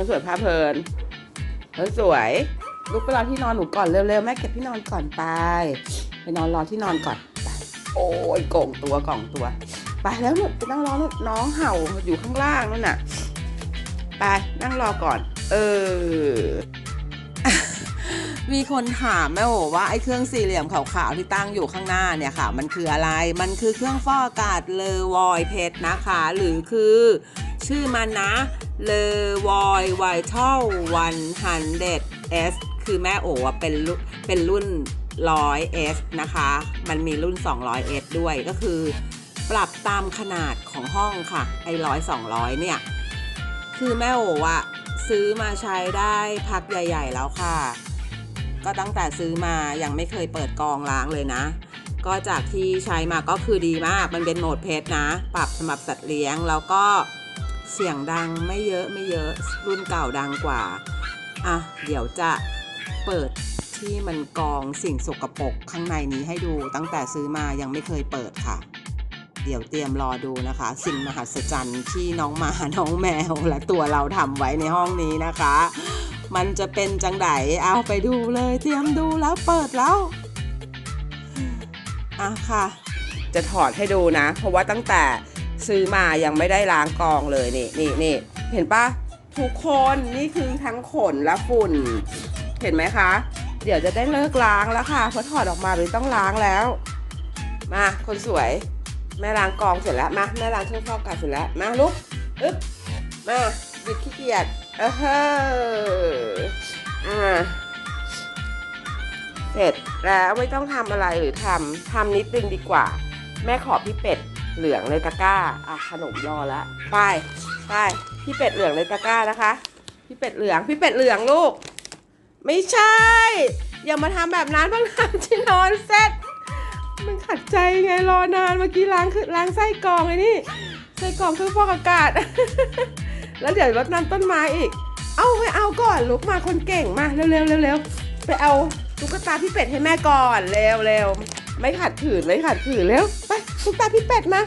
คนสวยพาเพลินคนสวยลุกไปรอที่นอนหนูก่อนเร็วๆแม่เก็บที่นอนก่อนไป ไปนอนรอที่นอนก่อนไปโอ้ยโก่งตัวก่องตัว ไปแล้วหนูไปนั่งรอนู่นน้องเห่าอยู่ข้างล่างนู่นน่ะ ไปนั่งรอก่อน เออ มีคนถามแม่โอว่าไอ้เครื่องสี่เหลี่ยมขาวๆที่ตั้งอยู่ข้างหน้าเนี่ยค่ะ มันคืออะไร มันคือเครื่องฟอกอากาศเลอวอยเพชรนะคะ หรือคือ ชื่อมันนะเลวอยไวทัลวันฮันเดเอสคือแม่โออะเป็นเป็นรุ่น 100S นะคะ มันมีรุ่น 200S ด้วยก็คือ ปรับตามขนาดของห้องค่ะ ไอ้ร้อยสองร้อยเนี่ย คือแม่โออะซื้อมาใช้ได้พักใหญ่ ๆ แล้วค่ะ ก็ตั้งแต่ซื้อมายังไม่เคยเปิดกองล้างเลยนะ ก็จากที่ใช้มาก็คือดีมาก มันเป็นโหมดเพชรนะ ปรับสำหรับสัตว์เลี้ยงแล้วก็ เสียงดังไม่เยอะไม่เยอะรุ่นเก่าดังกว่า อะ เดี๋ยวจะเปิดที่มันกองสิ่งสกปรกข้างในนี้ให้ดูตั้งแต่ซื้อมายังไม่เคยเปิดค่ะ เดี๋ยวเตรียมรอดูนะคะ สิ่งมหัศจรรย์ที่น้องหมาน้องแมวและตัวเราทำไว้ในห้องนี้นะคะ มันจะเป็นจังไดเอาไปดูเลยเตรียมดูแล้วเปิดแล้วอะค่ะ จะถอดให้ดูนะ เพราะว่าตั้งแต่ ซื้อมายังไม่ได้ล้างกองเลยนี่นี่นี่เห็นปะทุกคนนี่คือทั้งขนและฝุ่น เห็นไหมคะ เดี๋ยวจะได้เลิกล้างแล้วค่ะเพราะถอดออกมาเลยต้องล้างแล้ว มาคนสวย แม่ล้างกองเสร็จแล้วมาแม่ล้างเครื่องฟอกอากาศเสร็จแล้วมาลุกอึ๊บมาหยุดขี้เกียจเออเฮ้ออ่าเสร็จแล้วไม่ต้องทำอะไรหรือทำทำนิดนึงดีกว่า แม่ขอพี่เป็ด เหลืองในตะกร้าอะขนมรอแล้วไปไปพี่เป็ดเหลืองในตะกร้านะคะ พี่เป็ดเหลืองพี่เป็ดเหลืองลูก ไม่ใช่ อย่ามาทำแบบนั้นเพิ่งทำที่นอนเสร็จมันขัดใจไงรอนานเมื่อกี้ล้างคือล้างไส้กรองไอ้นี่ไส้กรองเครื่องฟอกอากาศ แล้วเดี๋ยวรดน้ำต้นไม้อีก เอาไม่เอาก่อนลุกมาคนเก่งมาเร็วเร็วเร็วเร็วไปเอาตุ๊กตาพี่เป็ดให้แม่ก่อนเร็วเร็วไม่ขัดขืนไม่ขัดขืนเร็ว ตุ๊กตาพี่เป็ดมา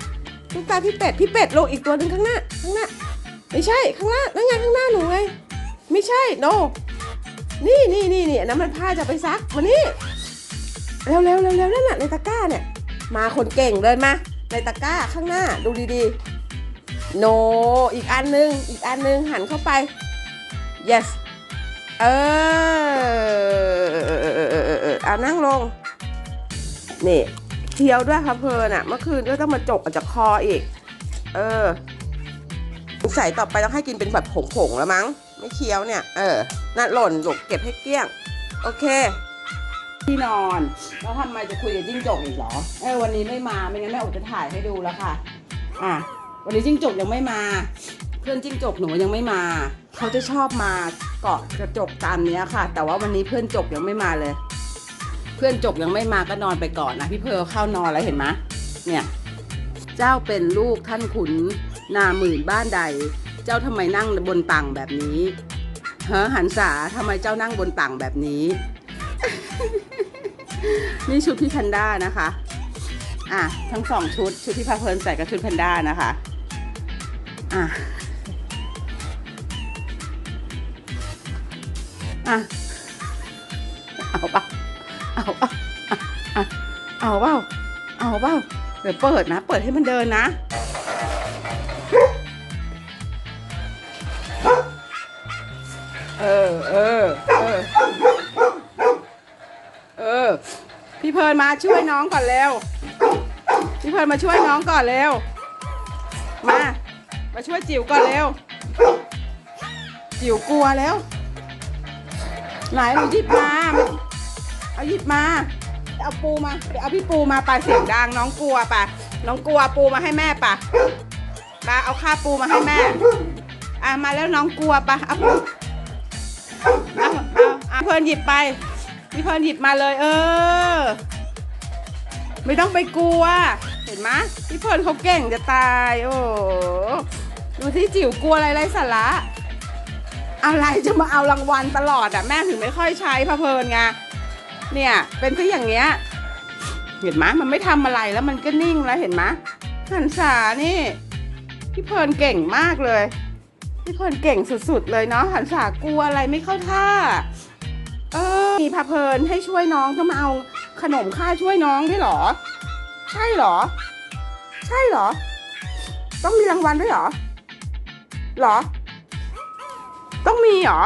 ตุ๊กตาพี่เป็ดพี่เป็ดลูกอีกตัวหนึ่งข้างหน้าข้างหน้า ไม่ใช่ข้างหน้านั่นไงข้างหน้าหนูไงไม่ใช่โน นี่นี่นี่นี่นนั้นมันผ้าจะไปซักมานี่เร็วเร็วเร็วเร็วนั่นน่ะในตะกร้าเนี่ย มาคนเก่งเดินมาในตะกร้าข้างหน้าดูดีๆโน อีกอันนึงอีกอันนึงหันเข้าไป yes เออเอานั่งลง นี่ คี้ยวด้วยค่ะเพลินอะเมื่อคืนก็ต้องมาจกออกจากคออีก เออใส่ต่อไปต้องให้กินเป็นแบบผงๆแล้วมั้ง ไม่เคี้ยวเนี่ย เออนั่นหล่นลูกเก็บให้เกลี้ยง โอเค ที่นอน แล้วทำไมจะคุยกับจิ้งจกอีกเหรอ เออวันนี้ไม่มา ไม่งั้นแม่อดจะถ่ายให้ดูแล้วค่ะ อะ วันนี้จิ้งจกยังไม่มา เพื่อนจิ้งจกหนูยังไม่มา เขาจะชอบมาเกาะกระจกตามเนี้ยค่ะ แต่ว่าวันนี้เพื่อนจกยังไม่มาเลย พื่อนจกยังไม่มาก็นอนไปก่อนนะพี่เพลเข้านอนแล้วเห็นไหมเนี่ยเจ้าเป็นลูกท่านขุนนาหมื่นบ้านใด เจ้าทำไมนั่งบนตังแบบนี้เฮ้อหันษาทำไมเจ้านั่งบนตังแบบนี้ นี่ชุดพี่แพนด้านะคะอะทั้งสองชุดชุดที่พาเพลินใส่กับชุดแพนด้านะคะอะอะเอาปล่า เอาเปล่าอะอะเอาเปล่าเอาเปล่าเดี๋ยวเปิดนะ เปิดให้มันเดินนะเออเออเออเออพี่เพลินมาช่วยน้องก่อนเร็วพี่เพลินมาช่วยน้องก่อนเร็วมามาช่วยจิ๋วก่อนเร็วจิ๋วกลัวแล้วไหนหนูหยิบมา เอาหยิบมาเอาปูมาเดี๋ยวเอาพี่ปูมาไปเสียงดังน้องกลัวปะน้องกลัวปูมาให้แม่ปะปาเอาค่าปูมาให้แม่อะมาแล้วน้องกลัวปะเอาปูเอาเอาเอาเพลินหยิบไปพี่เพลินหยิบมาเลย เออ ไม่ต้องไปกลัว เห็นไหมพี่เพลินเขาเก่งจะตาย โอ้โหดูที่จิ๋วกลัวอะไรไรสาระอะไรจะมาเอารางวัลตลอดอะแม่ถึงไม่ค่อยใช้พะเพลินไง เนี่ยเป็นซะอย่างเงี้ย เห็นไหมมันไม่ทำอะไรแล้วมันก็นิ่งแล้วเห็นไหมหันษานี่ พี่เพลินเก่งมากเลย พี่เพลินเก่งสุดๆเลยเนาะหันษากลัวอะไรไม่เข้าท่า เออมีพาเพลินให้ช่วยน้องต้องมาเอาขนมค่าช่วยน้องด้วยหรอ ใช่หรอ ใช่หรอ ต้องมีรางวัลด้วยหรอหรอ ต้องมีหรอ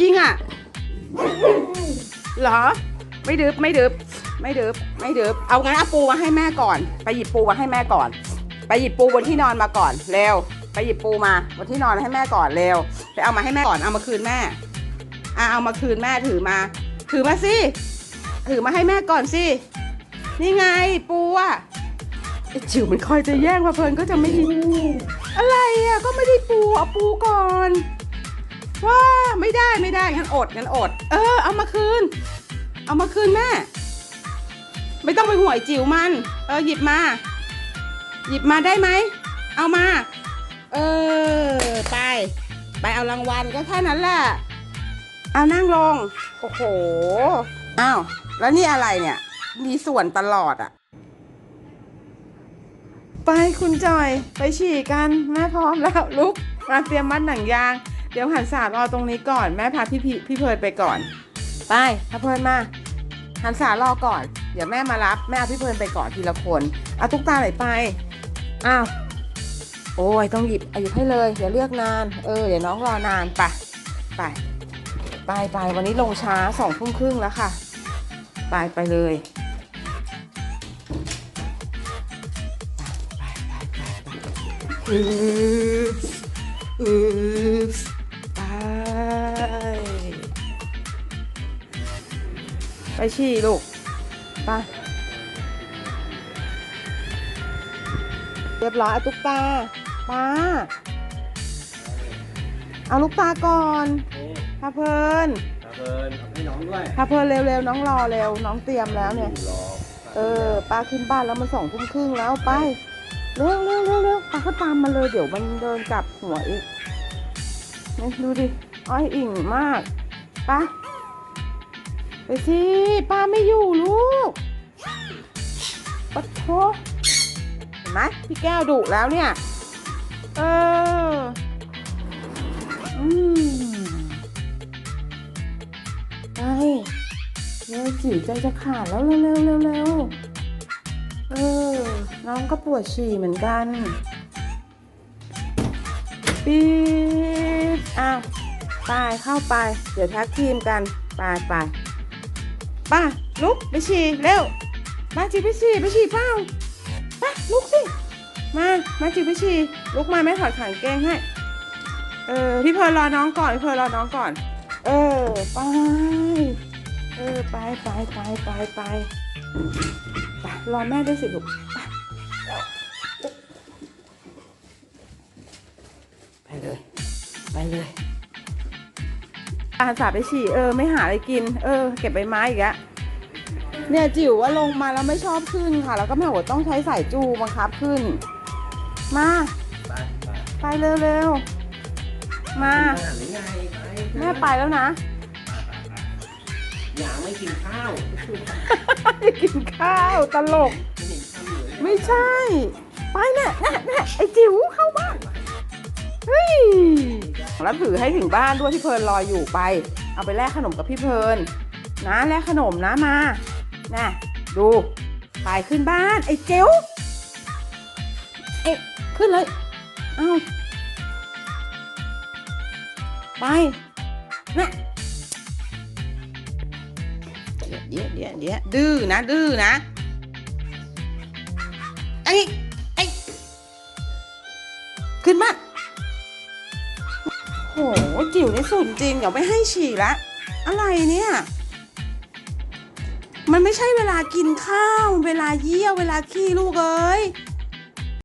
จริงอะ เหรอ ไม่ดึบไม่ดึบไม่ดึบไม่ดึบเอางั้นเอาปูมาให้แม่ก่อน ไปหยิบปูมาให้แม่ก่อน ไปหยิบปูบนที่นอนมาก่อนเร็วไปหยิบปูมาบนที่นอนให้แม่ก่อนเร็วไปเอามาให้แม่ก่อนเอามาคืนแม่อะเอามาคืนแม่ถือมา ถือมาสิถือมาให้แม่ก่อนสินี่ไงปูอะไอ้จิ๋วมันคอยจะแย่งมาเพลินก็จะไม่ดีอะไรอะก็ไม่ได้ปูเอาปูก่อน ว้าไม่ได้ไม่ได้งั้นอดงั้นอด เออ เอามาคืน เอามาคืนแม่ไม่ต้องไปห่วยจิ๋วมัน เออหยิบมา หยิบมาได้ไหมเอามา เออไป ไปเอารางวัลก็แค่นั้นแหละเอานั่งลงโอ้โหอ้าวแล้วนี่อะไรเนี่ย มีส่วนตลอดอะไปคุณจอย ไปฉี่กันแม่พร้อมแล้วลุกมาเตรียมมัดหนังยาง เดี๋ยวหันสารอตรงนี้ก่อนแม่พาพี่พี่พี่เพลินไปก่อน ไปพาเพลินมาหันสารอก่อน เดี๋ยวแม่มารับแม่เอาพี่เพลินไปก่อนทีละคนเอาตุ๊กตาไหนไปอ้าวโอ้ยต้องหยิบอายุให้เลยอย่าเลือกนานเออเดี๋ยวน้องรอนานไปไปไปไปวันนี้ลงช้าสองทุ่มครึ่งแล้วค่ะ ไปไปเลยไปไปไปไปอืออือ ไปไปฉี่ลูกไปเรียบร้อยเอาตุ๊กตาป้าเอาลูกตาก่อนพาเพลินตาเบิร์นเอาให้น้องด้วยพาเพลินเร็วๆน้องรอเร็วน้องเตรียมแล้วเนี่ย รอเออป้าขึ้นบ้านแล้วมันสองทุ่มครึ่งแล้วไปเร็วเร็วเร็วเร็วป้าก็ตามมาเลยเดี๋ยวมันเดินกลับหัวอีกนี่ดูดิอ้อยอิ่งมากป้า ไปสิป้าไม่อยู่ลูกปะโทเห็นไหมพี่แก้วดุแล้วเนี่ย เออ อืมไปเร็วจิ๋วใจจะขาดแล้วเร็วเร็วเร็วเร็วเออ น้องก็ปวดฉี่เหมือนกัน ปี๊ดอะไปเข้าไป เดี๋ยวแท็กทีมกัน ไปไป ป้าลุกไปฉี่เร็วมาจิ๋วไปฉี่ไปฉี่เปล่าป้าลุกสิมามาจิ๋วไปฉี่ลุกมาแม่ถอดขางเกงให้เออพี่เพร์ลรอน้องก่อนพี่เพร์ลรอน้องก่อน เออไปเออไปไปไปไปไปไปรอแม่ด้วยสิลูกไปเลยไปเลย อาสาไปฉี่เออไม่หาอะไรกิน เออ เก็บใบไม้อีกอะเนี่ยจิ๋วว่าลงมาแล้วไม่ชอบขึ้นค่ะ แล้วก็แม่บอกว่าต้องใช้สายจูบังคับขึ้น มา ไปไปไปเร็วๆมาหาหรือไงไปแม่ไปแล้วนะ อย่าไม่กินข้าวไม่กินข้าวตลก ไม่เห็นข้าวเหลือไม่ใช่ ไปเนี่ยเนี่ยเนี่ยไอ้จิ๋วเข้าบ้าน เฮ้ย แล้วถือให้ถึงบ้านด้วยพี่เพลินรออยู่ไป เอาไปแลกขนมกับพี่เพลินนะแลกขนมนะมาน่ะดูไปขึ้นบ้าน ไอ้เจ๋วเอ๊ะขึ้นเลยเอ้าไปนะเดี๋ยวเดี๋ยวเดี๋ยวเดี๋ยวดื้อนะ ดื้อนะไอ้ไอ้ขึ้นมาโห จิ๋วนี่สุดจริง เดี๋ยวไม่ให้ฉี่ละ อะไรเนี่ย มันไม่ใช่เวลากินข้าวเวลาเยี่ยวเวลาขี้ลูกเอ้ย